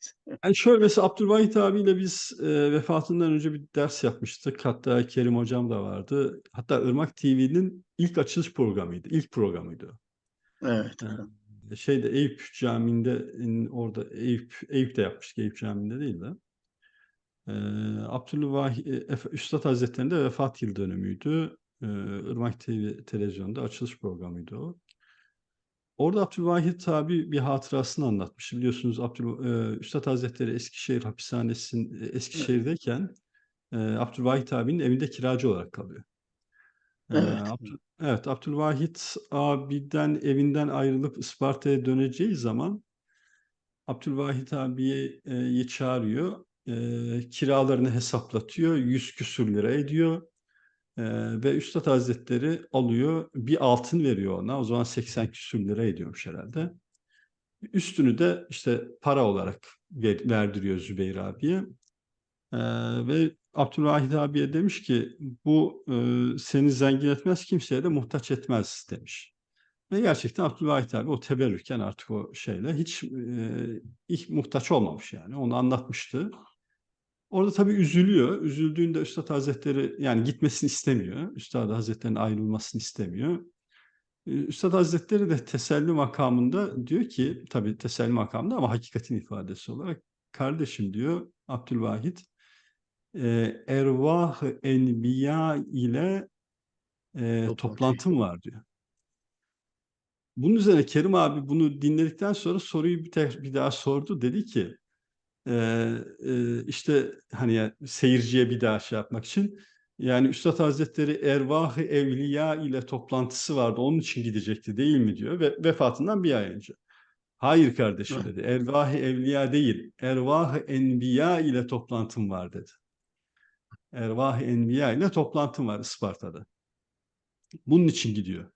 Yani şöyle mesela Abdülvahit abiyle biz e, vefatından önce bir ders yapmıştık. Hatta Kerim hocam da vardı. Hatta Irmak TV'nin ilk açılış programıydı. İlk programıydı. Evet. Ee, şeyde Eyüp Camii'nde in- orada Eyüp Eyüp'te yapmıştık. Eyüp Camii'nde değil de. Ee, Abdülvahit e, Üstad Hazretleri'nin de vefat yıl dönümüydü. Ee, Irmak TV televizyonda açılış programıydı o. Orada Abdülvahit abi bir hatırasını anlatmış. Biliyorsunuz Abdül, e, Üstad Hazretleri Eskişehir hapishanesinin e, Eskişehir'deyken e, Abdülvahit abinin evinde kiracı olarak kalıyor. Ee, Evet. Abdül- evet, Abdülvahit abiden evinden ayrılıp Isparta'ya döneceği zaman Abdülvahit abiyi e, çağırıyor. E, kiralarını hesaplatıyor. Yüz küsür lira ediyor. E, ve Üstad Hazretleri alıyor. Bir altın veriyor ona. O zaman 80 küsür lira ediyormuş herhalde. Üstünü de işte para olarak ver- verdiriyor Zübeyir abiye. Ee, ve Abdülvahid abiye demiş ki bu e, seni zengin etmez kimseye de muhtaç etmez demiş. Ve gerçekten Abdülvahid abi o teberrüken artık o şeyle hiç e, ilk muhtaç olmamış yani onu anlatmıştı. Orada tabii üzülüyor. Üzüldüğünde Üstad Hazretleri yani gitmesini istemiyor. Üstad Hazretleri'nin ayrılmasını istemiyor. Ee, Üstad Hazretleri de teselli makamında diyor ki tabii teselli makamında ama hakikatin ifadesi olarak kardeşim diyor Abdülvahid e, ervah enbiya ile e, Toplantı. toplantım var diyor. Bunun üzerine Kerim abi bunu dinledikten sonra soruyu bir, tek, bir daha sordu. Dedi ki e, e, işte hani ya, seyirciye bir daha şey yapmak için yani Üstad Hazretleri ervah-ı evliya ile toplantısı vardı. Onun için gidecekti değil mi diyor ve vefatından bir ay önce. Hayır kardeşim Evet. dedi. Ervah-ı evliya değil. Ervah-ı enbiya ile toplantım var dedi. Ervah-ı enbiya ile toplantım var Isparta'da. Bunun için gidiyor.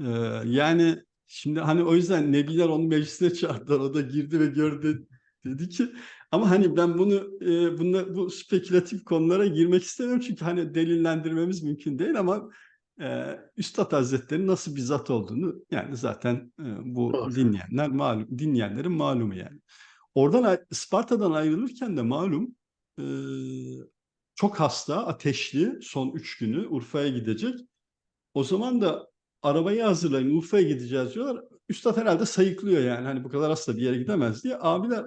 Ee, yani şimdi hani o yüzden Nebiler onu meclisine çağırdılar. O da girdi ve gördü. Dedi ki ama hani ben bunu e, bunla, bu spekülatif konulara girmek istemiyorum. Çünkü hani delillendirmemiz mümkün değil ama e, Üstad Hazretleri'nin nasıl bir zat olduğunu yani zaten e, bu Doğru. dinleyenler malum, dinleyenlerin malumu yani. Oradan Isparta'dan ayrılırken de malum e, çok hasta, ateşli son üç günü Urfa'ya gidecek. O zaman da arabayı hazırlayın Urfa'ya gideceğiz diyorlar. Üstad herhalde sayıklıyor yani hani bu kadar hasta bir yere gidemez diye. Abiler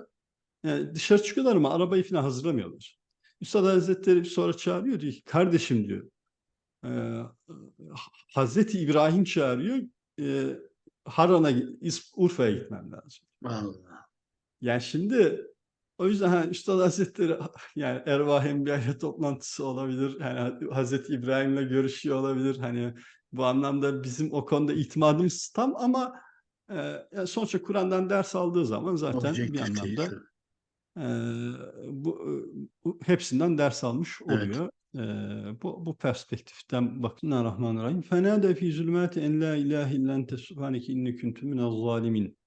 yani dışarı çıkıyorlar ama arabayı falan hazırlamıyorlar. Üstad Hazretleri sonra çağırıyor diyor ki kardeşim diyor. E, Hazreti İbrahim çağırıyor. E, Haran'a, Urfa'ya gitmem lazım. Allah. Yani şimdi o yüzden hani Üstad Hazretleri yani Ervah Enbiya toplantısı olabilir. Yani Hazreti İbrahim'le görüşüyor olabilir. Hani bu anlamda bizim o konuda itimadımız tam ama e, sonuçta Kur'an'dan ders aldığı zaman zaten bir Objektif değil. Anlamda e, bu, bu hepsinden ders almış Evet. oluyor. E, bu, bu perspektiften bakın Rahmanirrahim. Fenâde fî zulmâti en lâ ilâhe illa ente subhaneke inni kuntu minez zalimin.